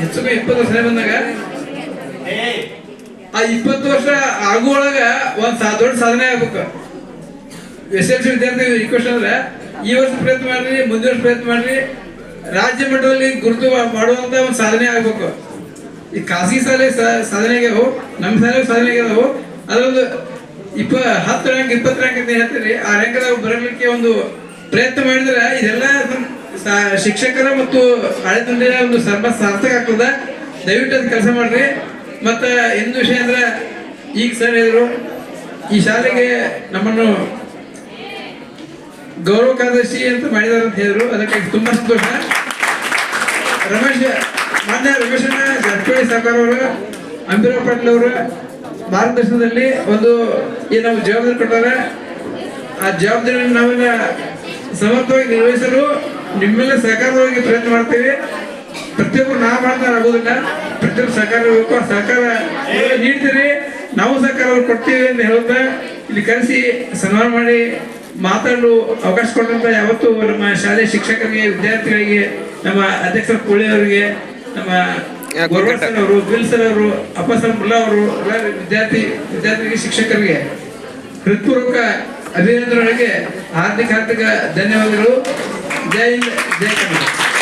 ಹೆಚ್ಚು ಇಪ್ಪತ್ತು ವರ್ಷ ಬಂದಾಗ? ಆ ಇಪ್ಪತ್ತು ವರ್ಷ ಆಗುವೊಳಗ ಒಂದ್ ದೊಡ್ಡ ಸಾಧನೆ ಆಗ್ಬೇಕು. ಎಸ್ ಎಲ್ ಸಿ ವಿದ್ಯಾರ್ಥಿ ರಿಕ್ವೆಸ್ಟ್ ಅಂದ್ರೆ, ಈ ವರ್ಷ ಪ್ರಯತ್ನ ಮಾಡ್ರಿ, ಮುಂದಿನ ವರ್ಷ ಪ್ರಯತ್ನ ಮಾಡ್ರಿ, ರಾಜ್ಯ ಮಟ್ಟದಲ್ಲಿ ಗುರುತು ಮಾಡುವಂತ ಒಂದು ಸಾಧನೆ ಆಗ್ಬೇಕು. ಈ ಖಾಸಗಿ ಶಾಲೆ ಸಾಧನೆ ಆಗ್ಯಾವು ನಮ್ಮ ಶಾಲೆ ಸಾಧನೆ ಆಗ್ಯಾವು ಅದೊಂದು ಇಪ್ಪ, ಹತ್ತು ರ್ಯಾಂಕ್ ಇಪ್ಪತ್ತು ರ್ಯಾಂಕ್ ಅಂತ ಹೇಳ್ತೀರಿ, ಆ ರ್ಯಾಂಕ್ ಬರಲಿಕ್ಕೆ ಒಂದು ಪ್ರಯತ್ನ ಮಾಡಿದ್ರೆ ಇದೆಲ್ಲ ಶಿಕ್ಷಕರ ಮತ್ತು ಹಳೆ ತಂದೆಯ ಒಂದು ಸರ್ವ ಸಾರ್ಥಕ ಆಗ್ತದ. ದಯವಿಟ್ಟು ಅದು ಕೆಲಸ ಮಾಡ್ರಿ. ಮತ್ತ ಇನ್ನೊಂದು ವಿಷಯ ಅಂದ್ರೆ, ಈಗ ಸರ್ ಹೇಳಿದ್ರು, ಈ ಶಾಲೆಗೆ ನಮ್ಮನ್ನು ಗೌರವ ಕಾರ್ಯದರ್ಶಿ ಅಂತ ಮಾಡಿದಾರೆ ಅಂತ ಹೇಳಿದ್ರು. ಅದಕ್ಕೆ ತುಂಬಾ ಸಂತೋಷ. ರಮೇಶ್, ಮಾನ್ಯ ರಮೇಶಣ್ಣ ಜಾರಕಿಹೊಳಿ ಸರ್ಕಾರ ಅವರು, ಅಂಬಿರ ಪಾಟೀಲ್ ಅವರು ಮಾರ್ಗದರ್ಶನದಲ್ಲಿ ಒಂದು ಏನು ನಾವು ಜವಾಬ್ದಾರಿ ಕೊಟ್ಟಾರೆ. ಆ ಜವಾಬ್ದಾರಿಯನ್ನು ನಾವೆಲ್ಲ ಸಮರ್ಥವಾಗಿ ನಿರ್ವಹಿಸಲು ನಿಮ್ಮೆಲ್ಲ ಸಹಕಾರವಾಗಿ ಪ್ರಯತ್ನ ಮಾಡ್ತೀವಿ. ಪ್ರತಿಯೊಬ್ಬರು ನಾ ಮಾಡ್ತಾರೆ ಆಗೋದಿಲ್ಲ. ಪ್ರತಿಯೊಬ್ಬರು ಸಹಕಾರ ಸಹಕಾರ ನೀಡ್ತೀರಿ. ನಾವು ಸಹಕಾರ ಕೊಡ್ತೀವಿ ಅಂತ ಹೇಳ್ತಾ ಇಲ್ಲಿ ಕರೆಸಿ ಸನ್ಮಾನ ಮಾಡಿ ಮಾತಾಡಲು ಅವಕಾಶ ಕೊಟ್ಟಂತ ಯಾವತ್ತು ನಮ್ಮ ಶಾಲೆ ಶಿಕ್ಷಕರಿಗೆ, ವಿದ್ಯಾರ್ಥಿಗಳಿಗೆ, ನಮ್ಮ ಅಧ್ಯಕ್ಷರ ಕೋಳಿ ಅವರಿಗೆ, ನಮ್ಮ ಸರ್ ಅವರು, ಬಿಲ್ ಸರ್ ಅವರು, ಅಪ್ಪ ಸರ್ ಮುಲ್ಲಾ ಅವರು ವಿದ್ಯಾರ್ಥಿ, ವಿದ್ಯಾರ್ಥಿಗಳಿಗೆ, ಶಿಕ್ಷಕರಿಗೆ ಹೃತ್ಪೂರ್ವಕ ಅಭಿನಂದನೆಗಳಿಗೆ ಹಾರ್ದಿಕ ಹಾರ್ದಿಕ ಧನ್ಯವಾದಗಳು. Değil, değil.